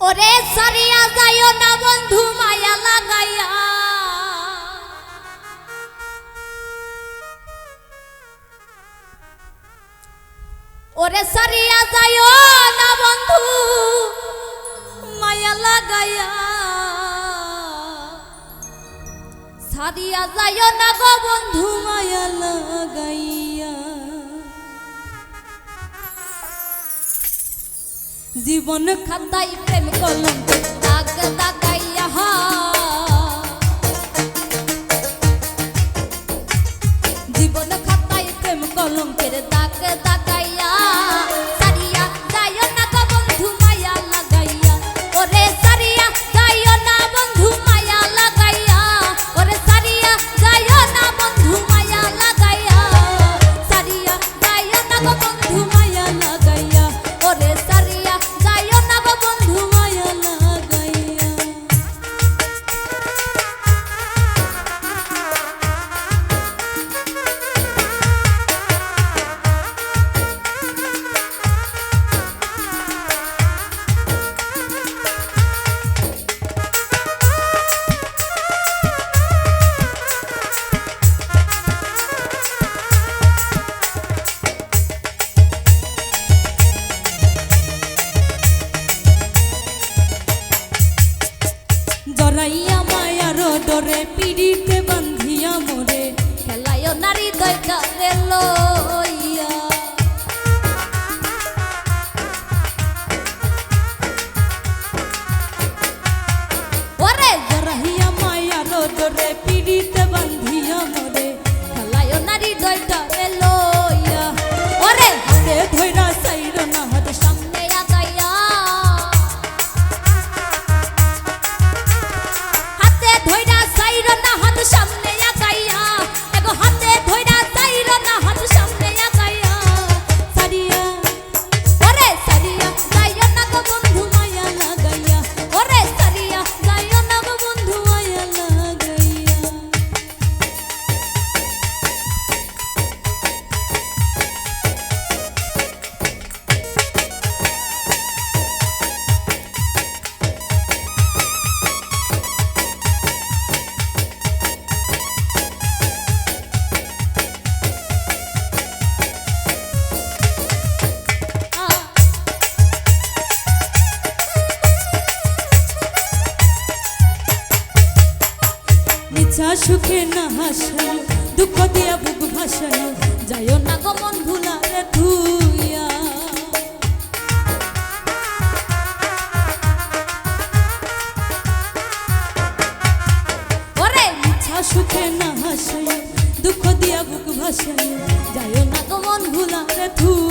ওরে সারিয়া যাইও না বন্ধু, মায়া লাগাইয়া। ওরে সারিয়া যাইও না বন্ধু, মায়া লাগাইয়া। সারিয়া যাইও না গো বন্ধু, মায়া লাগাইয়া। জীবন খাতাই প্রেম কলম ডরে পিড়িতে বান্ধিয়া মোরে। খেলায় নারী দয়টা লইয়া ওরে জরাহিয়া মায়ার ডরে পিড়িতে মিছা সুখে না হাসায় দুঃখ দিয়া বুক ভাসায় যাইও না না গো ভুলা রে ধুইয়া। ওরে! মিছা সুখে না হাসায় দুঃখ দিয়া বুক ভাসায় যাইও না না গো মন ভুলা রে ধুইয়া।